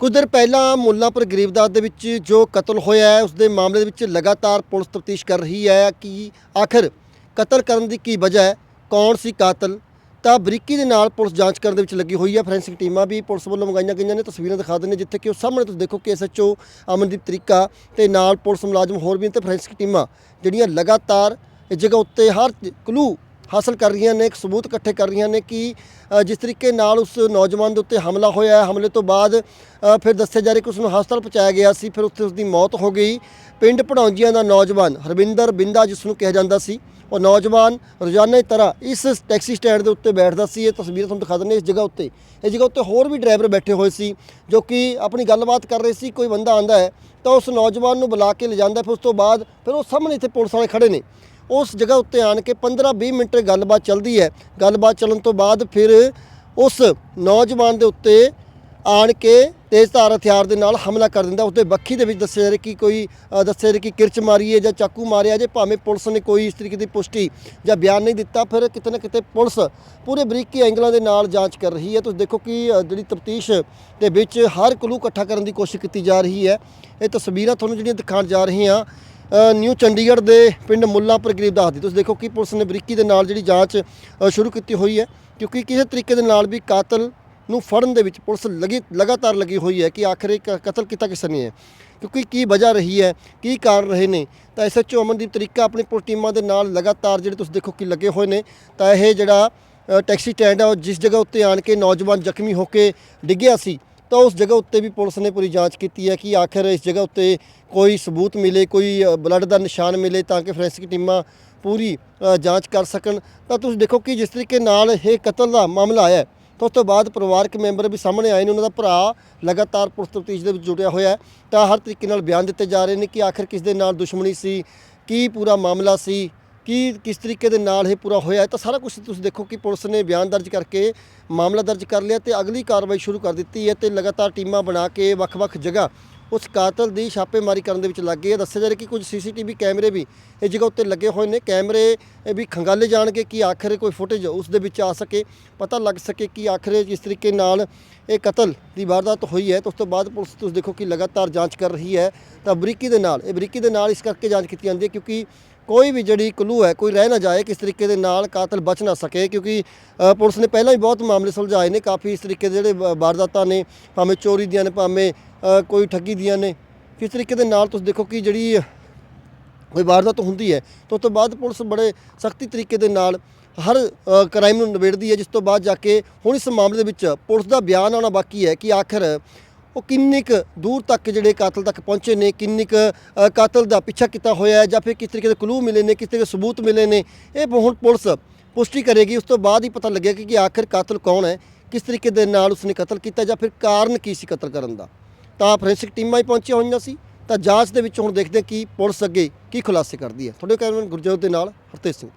ਕੁਝ ਦਿਨ ਪਹਿਲਾਂ ਮੁੱਲਾਂਪੁਰ ਗਰੀਬਦਾਸ ਦੇ ਵਿੱਚ ਜੋ ਕਤਲ ਹੋਇਆ ਹੈ ਉਸ ਦੇ ਮਾਮਲੇ ਦੇ ਵਿੱਚ ਲਗਾਤਾਰ ਪੁਲਿਸ ਤਫਤੀਸ਼ ਕਰ ਰਹੀ ਹੈ ਕਿ ਆਖਰ ਕਤਲ ਕਰਨ ਦੀ ਕੀ ਵਜ੍ਹਾ ਹੈ, ਕੌਣ ਸੀ ਕਾਤਲ? ਤਾਂ ਬਰੀਕੀ ਦੇ ਨਾਲ ਪੁਲਿਸ ਜਾਂਚ ਕਰਨ ਦੇ ਵਿੱਚ ਲੱਗੀ ਹੋਈ ਹੈ। ਫੋਰੈਂਸਿਕ ਟੀਮਾਂ ਵੀ ਪੁਲਿਸ ਵੱਲੋਂ ਮੰਗਾਈਆਂ ਗਈਆਂ ਨੇ। ਤਸਵੀਰਾਂ ਦਿਖਾ ਦਿੰਦੇ ਜਿੱਥੇ ਕਿ ਉਹ ਸਾਹਮਣੇ ਤੁਸੀਂ ਦੇਖੋ ਕਿ ਐਸਐਚਓ ਅਮਨਦੀਪ ਤਰੀਕਾ ਤੇ ਨਾਲ ਪੁਲਿਸ ਮੁਲਾਜ਼ਮ ਹੋਰ ਵੀ ਨੇ ਤੇ ਫੋਰੈਂਸਿਕ ਟੀਮਾਂ ਜਿਹੜੀਆਂ ਲਗਾਤਾਰ ਇਸ ਜਗ੍ਹਾ ਉੱਤੇ ਹਰ ਕਲੂ ਹਾਸਲ ਕਰ ਰਹੀਆਂ ਨੇ, ਇੱਕ ਸਬੂਤ ਇਕੱਠੇ ਕਰ ਰਹੀਆਂ ਨੇ ਕਿ ਜਿਸ ਤਰੀਕੇ ਨਾਲ ਉਸ ਨੌਜਵਾਨ ਦੇ ਉੱਤੇ ਹਮਲਾ ਹੋਇਆ ਹੈ, ਹਮਲੇ ਤੋਂ ਬਾਅਦ ਫਿਰ ਦੱਸਿਆ ਜਾ ਰਿਹਾ ਕਿ ਉਸ ਨੂੰ ਹਸਪਤਾਲ ਪਹੁੰਚਾਇਆ ਗਿਆ ਸੀ, ਫਿਰ ਉੱਥੇ ਉਸ ਦੀ ਮੌਤ ਹੋ ਗਈ। ਪਿੰਡ ਪੜੌਂਜੀਆਂ ਦਾ ਨੌਜਵਾਨ ਹਰਵਿੰਦਰ ਬਿੰਦਾ, ਜਿਸ ਨੂੰ ਕਿਹਾ ਜਾਂਦਾ ਸੀ ਉਹ ਨੌਜਵਾਨ ਰੋਜ਼ਾਨਾ ਦੀ ਤਰ੍ਹਾਂ ਇਸ ਟੈਕਸੀ ਸਟੈਂਡ ਦੇ ਉੱਤੇ ਬੈਠਦਾ ਸੀ, ਇਹ ਤਸਵੀਰ ਤੁਹਾਨੂੰ ਦਿਖਾ ਦਿੰਦੇ ਇਸ ਜਗ੍ਹਾ ਉੱਤੇ। ਇਸ ਜਗ੍ਹਾ ਉੱਤੇ ਹੋਰ ਵੀ ਡਰਾਈਵਰ ਬੈਠੇ ਹੋਏ ਸੀ, ਜੋ ਕਿ ਆਪਣੀ ਗੱਲਬਾਤ ਕਰ ਰਹੇ ਸੀ, ਕੋਈ ਬੰਦਾ ਆਂਦਾ ਹੈ, ਤਾਂ ਉਸ ਨੌਜਵਾਨ ਨੂੰ ਬੁਲਾ ਕੇ ਲਿਜਾਂਦਾ ਫਿਰ ਉਸ ਤੋਂ ਬਾਅਦ ਫਿਰ ਉਹ ਸਾਹਮਣੇ ਇੱਥੇ ਪੁਲਿਸ ਵਾਲੇ ਖੜੇ ਨੇ। ਉਸ ਜਗ੍ਹਾ ਉੱਤੇ ਆਣ ਕੇ 15-20 ਮਿੰਟ ਗੱਲਬਾਤ ਚੱਲਦੀ ਹੈ। ਗੱਲਬਾਤ ਚੱਲਣ ਤੋਂ ਬਾਅਦ ਫਿਰ ਉਸ ਨੌਜਵਾਨ ਦੇ ਉੱਤੇ ਆਣ ਕੇ ਤੇਜ਼ਧਾਰ ਹਥਿਆਰ ਦੇ ਨਾਲ ਹਮਲਾ ਕਰ ਦਿੰਦਾ। ਉਸਦੇ ਬੱਖੀ ਦੇ ਵਿੱਚ ਦੱਸਿਆ ਜਾ ਰਿਹਾ ਕਿ ਕੋਈ ਦੱਸਿਆ ਜਾ ਰਿਹਾ ਕਿ ਕਿਰਚ ਮਾਰੀ ਹੈ ਜਾਂ ਚਾਕੂ ਮਾਰਿਆ ਜੇ ਭਾਵੇਂ ਪੁਲਿਸ ਨੇ ਕੋਈ ਇਸ ਤਰੀਕੇ ਦੀ ਪੁਸ਼ਟੀ ਜਾਂ ਬਿਆਨ ਨਹੀਂ ਦਿੱਤਾ, ਫਿਰ ਕਿਤੇ ਨਾ ਕਿਤੇ ਪੁਲਿਸ ਪੂਰੇ ਬਰੀਕੀ ਐਂਗਲਾਂ ਦੇ ਨਾਲ ਜਾਂਚ ਕਰ ਰਹੀ ਹੈ। ਤੁਸੀਂ ਦੇਖੋ ਕਿ ਜਿਹੜੀ ਤਫਤੀਸ਼ ਦੇ ਵਿੱਚ ਹਰ ਕਲੂ ਇਕੱਠਾ ਕਰਨ ਦੀ ਕੋਸ਼ਿਸ਼ ਕੀਤੀ ਜਾ ਰਹੀ ਹੈ। ਇਹ ਤਸਵੀਰਾਂ ਤੁਹਾਨੂੰ ਜਿਹੜੀਆਂ ਦਿਖਾਉਣ ਜਾ ਰਹੇ ਹਾਂ ਨਿਊ ਚੰਡੀਗੜ੍ਹ ਦੇ ਪਿੰਡ ਮੁੱਲਾਂਪੁਰ ਗਰੀਬਦਾਸ ਦੀ। ਤੁਸੀਂ ਦੇਖੋ ਕਿ ਪੁਲਿਸ ਨੇ ਬਰੀਕੀ ਦੇ ਨਾਲ ਜਿਹੜੀ ਜਾਂਚ ਸ਼ੁਰੂ ਕੀਤੀ ਹੋਈ ਹੈ, ਕਿਉਂਕਿ ਕਿਸੇ ਤਰੀਕੇ ਦੇ ਨਾਲ ਵੀ ਕਾਤਲ ਨੂੰ ਫੜਨ ਦੇ ਵਿੱਚ ਪੁਲਿਸ ਲਗੀ ਲਗਾਤਾਰ ਲੱਗੀ ਹੋਈ ਹੈ ਕਿ ਆਖਰ ਇਹ ਕਤਲ ਕੀਤਾ ਕਿਸ ਨੇ ਹੈ? ਕਿਉਂਕਿ ਕੀ ਵਜ੍ਹਾ ਰਹੀ ਹੈ ਕੀ ਕਾਰਨ ਰਹੇ ਨੇ? ਤਾਂ ਐਸਐਚਓ ਅਮਨਦੀਪ ਤਰੀਕਾ ਆਪਣੀ ਪੁਲਿਸ ਟੀਮਾਂ ਦੇ ਨਾਲ ਲਗਾਤਾਰ ਜਿਹੜੇ ਤੁਸੀਂ ਦੇਖੋ ਕਿ ਲੱਗੇ ਹੋਏ ਨੇ ਤਾਂ ਇਹ ਜਿਹੜਾ ਟੈਕਸੀ ਸਟੈਂਡ ਹੈ ਉਹ ਜਿਸ ਜਗ੍ਹਾ ਉੱਤੇ ਆਣ ਕੇ ਨੌਜਵਾਨ ਜ਼ਖਮੀ ਹੋ ਕੇ ਡਿੱਗਿਆ ਸੀ ਤਾਂ ਉਸ ਜਗ੍ਹਾ ਉੱਤੇ ਵੀ ਪੁਲਿਸ ਨੇ ਪੂਰੀ ਜਾਂਚ ਕੀਤੀ ਹੈ ਕਿ ਆਖਰ ਇਸ ਜਗ੍ਹਾ ਉੱਤੇ ਕੋਈ ਸਬੂਤ ਮਿਲੇ ਕੋਈ ਬਲੱਡ ਦਾ ਨਿਸ਼ਾਨ ਮਿਲੇ ਤਾਂ ਕਿ ਫੋਰੈਂਸਿਕ ਟੀਮਾਂ ਪੂਰੀ ਜਾਂਚ ਕਰ ਸਕਣ। ਤਾਂ ਤੁਸੀਂ ਦੇਖੋ ਕਿ ਜਿਸ ਤਰੀਕੇ ਨਾਲ ਇਹ ਕਤਲ ਦਾ ਮਾਮਲਾ ਆਇਆ ਹੈ, ਤਾਂ ਉਸ ਤੋਂ ਬਾਅਦ ਪਰਿਵਾਰਕ ਮੈਂਬਰ ਵੀ ਸਾਹਮਣੇ ਆਏ ਨੇ, ਉਹਨਾਂ ਦਾ ਭਰਾ ਲਗਾਤਾਰ ਪੁਲਿਸ ਤਫਤੀਸ਼ ਦੇ ਵਿੱਚ ਜੁੜਿਆ ਹੋਇਆ ਤਾਂ ਹਰ ਤਰੀਕੇ ਨਾਲ ਬਿਆਨ ਦਿੱਤੇ ਜਾ ਰਹੇ ਨੇ ਕਿ ਆਖਰ ਕਿਸ ਦੇ ਨਾਲ ਦੁਸ਼ਮਣੀ ਸੀ, ਕੀ ਪੂਰਾ ਮਾਮਲਾ ਸੀ, ਕੀ, ਕਿਸ ਤਰੀਕੇ ਦੇ ਨਾਲ ਇਹ ਪੂਰਾ ਹੋਇਆ ਹੈ, ਤਾਂ ਸਾਰਾ ਕੁਝ ਤੁਸੀਂ ਦੇਖੋ ਕਿ ਪੁਲਿਸ ਨੇ ਬਿਆਨ ਦਰਜ ਕਰਕੇ ਮਾਮਲਾ ਦਰਜ ਕਰ ਲਿਆ ਤੇ ਅਗਲੀ ਕਾਰਵਾਈ ਸ਼ੁਰੂ ਕਰ ਦਿੱਤੀ ਹੈ ਤੇ ਲਗਾਤਾਰ ਟੀਮਾਂ ਬਣਾ ਕੇ ਵੱਖ-ਵੱਖ ਜਗ੍ਹਾ ਉਸ ਕਾਤਲ ਦੀ ਛਾਪੇਮਾਰੀ ਕਰਨ ਦੇ ਵਿੱਚ ਲੱਗੇ ਆ ਦੱਸਿਆ ਜਾ ਰਿਹਾ ਕਿ ਕੁਝ ਸੀਸੀਟੀਵੀ ਕੈਮਰੇ ਵੀ ਇਹ ਜਗ੍ਹਾ ਉੱਤੇ ਲੱਗੇ ਹੋਏ ਨੇ। ਕੈਮਰੇ ਵੀ ਖੰਗਾਲੇ ਜਾਣਗੇ ਕਿ ਆਖਰ ਕੋਈ ਫੁਟੇਜ ਉਸ ਦੇ ਵਿੱਚ ਆ ਸਕੇ। ਪਤਾ ਲੱਗ ਸਕੇ ਕਿ ਆਖਰ ਜਿਸ ਤਰੀਕੇ ਨਾਲ ਇਹ ਕਤਲ ਦੀ ਵਾਰਦਾਤ ਹੋਈ ਹੈ, ਤਾਂ ਉਸ ਤੋਂ ਬਾਅਦ ਪੁਲਿਸ ਤੁਸੀਂ ਦੇਖੋ ਕਿ ਲਗਾਤਾਰ ਜਾਂਚ ਕਰ ਰਹੀ ਹੈ। ਤਾਂ ਬਰੀਕੀ ਦੇ ਨਾਲ, ਇਹ ਬਰੀਕੀ ਦੇ ਨਾਲ ਇਸ ਕਰਕੇ ਜਾਂਚ ਕੀਤੀ ਜਾਂਦੀ ਹੈ ਕਿਉਂਕਿ ਕੋਈ ਵੀ ਜਿਹੜੀ ਕਲੂ ਹੈ, ਕੋਈ ਰਹਿ ਨਾ ਜਾਏ, ਕਿਸ ਤਰੀਕੇ ਦੇ ਨਾਲ ਕਾਤਲ ਬਚ ਨਾ ਸਕੇ। ਕਿਉਂਕਿ ਪੁਲਿਸ ਨੇ ਪਹਿਲਾਂ ਹੀ ਬਹੁਤ ਮਾਮਲੇ ਸੁਲਝਾਏ ਨੇ। ਕਾਫੀ ਇਸ ਤਰੀਕੇ ਦੇ ਜਿਹੜੇ ਵਾ- ਵਾਰਦਾਤਾਂ ਨੇ, ਭਾਵੇਂ ਚੋਰੀ ਦੀਆਂ ਨੇ, ਭਾਵੇਂ ਕੋਈ ਠੱਗੀ ਦੀਆਂ ਨੇ। ਕਿਸ ਤਰੀਕੇ ਦੇ ਨਾਲ ਤੁਸੀਂ ਦੇਖੋ ਕਿ ਜਿਹੜੀ ਕੋਈ ਵਾਰਦਾਤ ਹੁੰਦੀ ਹੈ, ਤਾਂ ਉਸ ਤੋਂ ਬਾਅਦ ਪੁਲਿਸ ਬੜੇ ਸਖਤੀ ਤਰੀਕੇ ਦੇ ਨਾਲ ਹਰ ਕ੍ਰਾਈਮ ਨੂੰ ਨਿਬੇੜਦੀ ਹੈ, ਜਿਸ ਤੋਂ ਬਾਅਦ ਜਾ ਕੇ ਹੁਣ ਇਸ ਮਾਮਲੇ ਦੇ ਵਿੱਚ ਪੁਲਿਸ ਦਾ ਬਿਆਨ ਆਉਣਾ ਬਾਕੀ ਹੈ ਕਿ ਆਖਰ ਉਹ ਕਿੰਨੀ ਕੁ ਦੂਰ ਤੱਕ ਜਿਹੜੇ ਕਾਤਲ ਤੱਕ ਪਹੁੰਚੇ ਨੇ, ਕਿੰਨੇ ਕੁ ਕਾਤਲ ਦਾ ਪਿੱਛਾ ਕੀਤਾ ਹੋਇਆ ਹੈ, ਜਾਂ ਫਿਰ ਕਿਸ ਤਰੀਕੇ ਦੇ ਕਲੂ ਮਿਲੇ ਨੇ, ਕਿਸ ਤਰੀਕੇ ਦੇ ਸਬੂਤ ਮਿਲੇ ਨੇ, ਇਹ ਹੁਣ ਪੁਲਿਸ ਪੁਸ਼ਟੀ ਕਰੇਗੀ। ਉਸ ਤੋਂ ਬਾਅਦ ਹੀ ਪਤਾ ਲੱਗੇਗਾ ਕਿ ਆਖਰ ਕਾਤਲ ਕੌਣ ਹੈ, ਕਿਸ ਤਰੀਕੇ ਦੇ ਨਾਲ ਉਸਨੇ ਕਤਲ ਕੀਤਾ ਜਾਂ ਫਿਰ ਕਾਰਨ ਕੀ ਸੀ ਕਤਲ ਕਰਨ ਦਾ। ਤਾਂ ਫੋਰੈਂਸਿਕ ਟੀਮਾਂ ਹੀ ਪਹੁੰਚੀਆਂ ਹੋਈਆਂ ਸੀ। ਤਾਂ ਜਾਂਚ ਦੇ ਵਿੱਚ ਹੁਣ ਦੇਖਦੇ ਹਾਂ ਕਿ ਪੁਲਿਸ ਅੱਗੇ ਕੀ ਖੁਲਾਸੇ ਕਰਦੀ ਹੈ। ਤੁਹਾਡੇ ਕੈਮਰਾਮੈਨ ਗੁਰਜੋਤ ਦੇ ਨਾਲ ਹਰਤੇਜ ਸਿੰਘ।